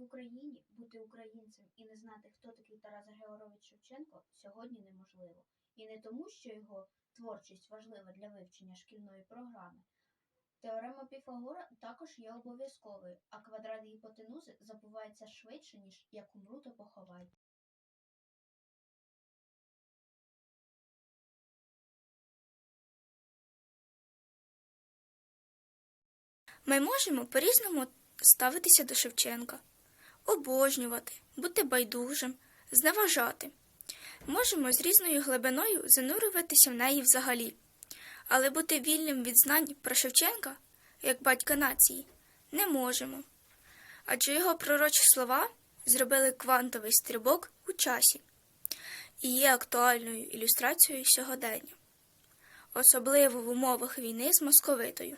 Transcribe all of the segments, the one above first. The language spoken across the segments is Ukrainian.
в Україні, бути українцем і не знати, хто такий Тарас Григорович Шевченко, сьогодні неможливо. І не тому, що його творчість важлива для вивчення шкільної програми. Теорема Піфагора також є обов'язковою, а квадрат гіпотенузи забувається швидше, ніж як умру, то поховайте. Ми можемо по-різному ставитися до Шевченка, обожнювати, бути байдужим, зневажати. Можемо з різною глибиною занурюватися в неї взагалі, але бути вільним від знань про Шевченка, як батька нації, не можемо. Адже його пророчі слова зробили квантовий стрибок у часі і є актуальною ілюстрацією сьогодення, особливо в умовах війни з московитою.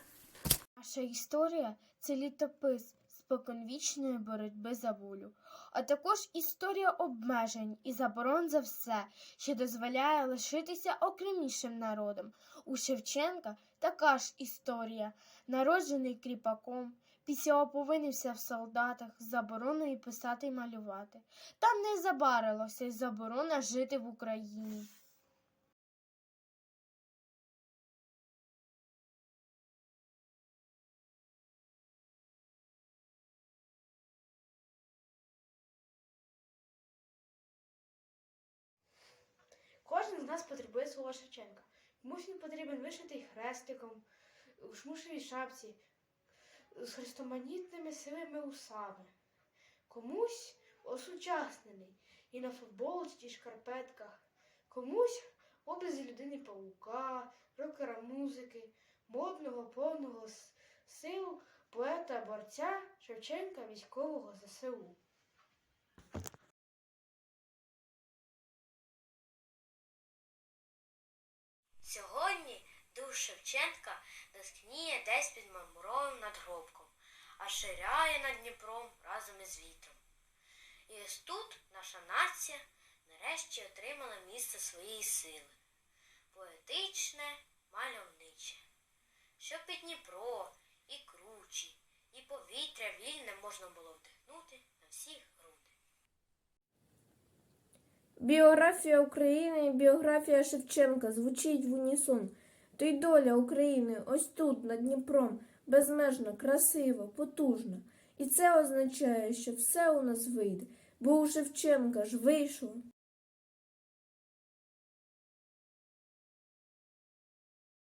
Наша історія це літопис споконвічної боротьби за волю, а також історія обмежень і заборон за все, що дозволяє лишитися окремішим народом. У Шевченка така ж історія, народжений кріпаком, після оповинився в солдатах з забороною писати й малювати. Там не забарилося й заборона жити в Україні. Нас потребує свого Шевченка. Комусь він потрібен вишитий хрестиком, у шмушевій шапці, з хрестоманітними сивими усами. Комусь осучаснений і на футболці, і шкарпетках, комусь в образі людини паука, рокера музики, модного, повного сил, поета, борця Шевченка військового ЗСУ. Сьогодні дух Шевченка доскніє десь під мармуровим надгробком, а ширяє над Дніпром разом із вітром. І ось тут наша нація нарешті отримала місце своєї сили. Поетичне, мальовниче. Що під Дніпро, Біографія України біографія Шевченка звучить в унісон. То й доля України ось тут, над Дніпром, безмежно, красива, потужна. І це означає, що все у нас вийде, бо у Шевченка ж вийшло.